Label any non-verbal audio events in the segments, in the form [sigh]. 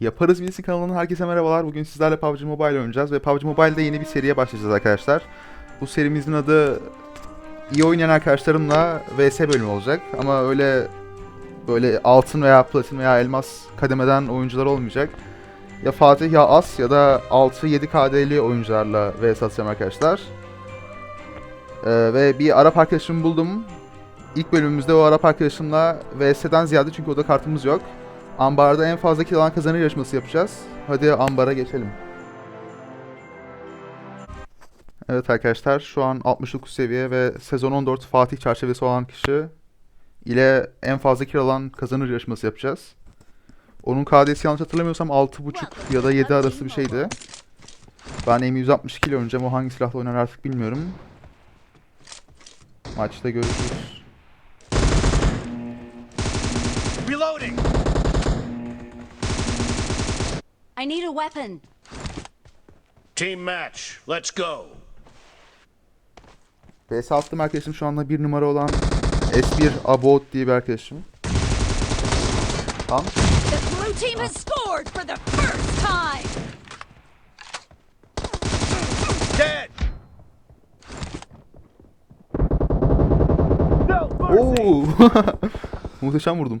Yaparız Bilsin kanalının herkese merhabalar. Bugün sizlerle PUBG Mobile oynayacağız ve PUBG Mobile'de yeni bir seriye başlayacağız arkadaşlar. Bu serimizin adı iyi oynayan arkadaşlarımla VS bölümü olacak. Ama öyle böyle altın veya platin veya elmas kademeden oyuncular olmayacak. Ya Fatih ya As ya da 6-7 KD'li oyuncularla VS atacağım arkadaşlar. Ee, ve bir Arap arkadaşımı buldum. İlk bölümümüzde o Arap arkadaşımla VS'den ziyade çünkü o da kartımız yok. Ambarda en fazla kill alan kazanır yarışması yapacağız. Hadi ambara geçelim. Evet arkadaşlar şu an 69 seviye ve sezon 14 Fatih çerçevesi olan kişi ile en fazla kill alan kazanır yarışması yapacağız. Onun KD'si yanlış hatırlamıyorsam 6.5 ya da 7 arası bir şeydi. Ben M162 ile oynayacağım. O hangi silahla oynar artık bilmiyorum. Maçta görüşürüz. Reloading! I need a weapon. Team match, let's go. VS attım arkadaşım şu anda bir numara olan S1 About diye bir arkadaşım. Tamam. The blue team has scored for the first time. Dead! Oo. [laughs] Muhteşem vurdum.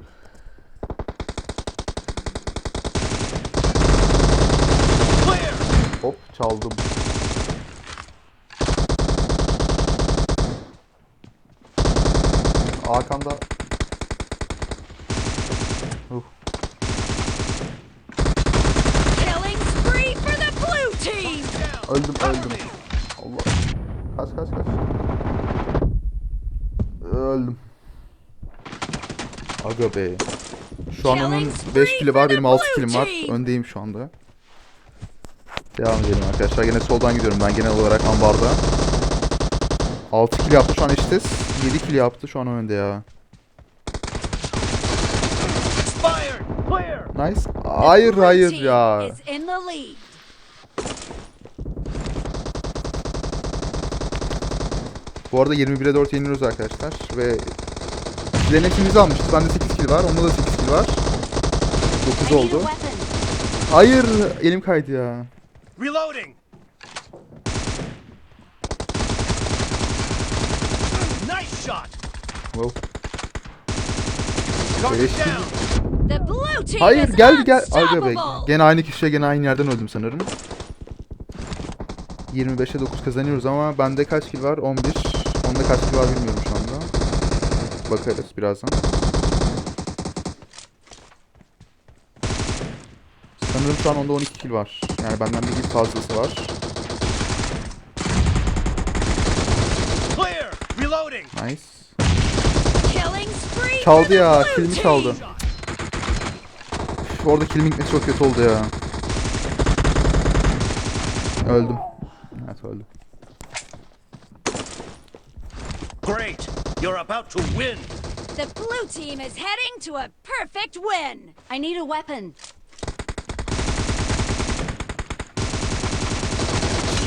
Hop çaldım. Arkanda. Uh, öldüm öldüm. Allah. Kaç kaç kaç. Öldüm. Aga be. Şu an onun 5 kili var, benim 6 kilim var. Öndeyim şu anda. Devam edelim arkadaşlar. Gene soldan gidiyorum ben genel olarak ambarda. 6 kill yaptı şu an eşitiz. 7 kill yaptı şu an önde ya. Nice. Hayır hayır ya. Bu arada 21'e 4 yeniliyoruz arkadaşlar. Ve kilerin hepsini biz almışız. Bende 8 kill var. Onda da 8 kill var. 9 I need a oldu. Hayır. Elim kaydı ya. Reloading! Nice shot! Wow. Target down! The blue team Hayır is gel gel. Aga be. unstoppable. Gene aynı kişiye gene aynı yerden öldüm sanırım. 25'e 9 kazanıyoruz ama bende kaç kill var? 11. Onda kaç kill var bilmiyorum şu anda. Bakarız birazdan. Sanırım şu an onda 12 kill var. Yani benden bir kill fazlası var. Clear! Reloading! Nice. Çaldı ya, blue kilimi team. çaldı. Üf, orada kill gitmesi çok kötü oldu ya. Öldüm. Evet öldüm. Great! You're about to win! The blue team is heading to a perfect win. I need a weapon.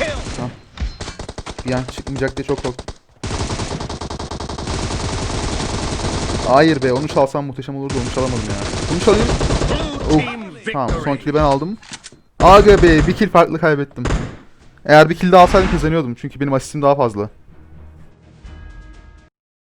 Kill! Bir an çıkmayacak diye çok korktum. Hayır be onu çalsam muhteşem olurdu onu çalamadım ya. Bunu çalayım. Team Tamam son kill'i ben aldım. Aga be bir kill farklı kaybettim. Eğer bir kill daha alsaydım kazanıyordum çünkü benim asistim daha fazla.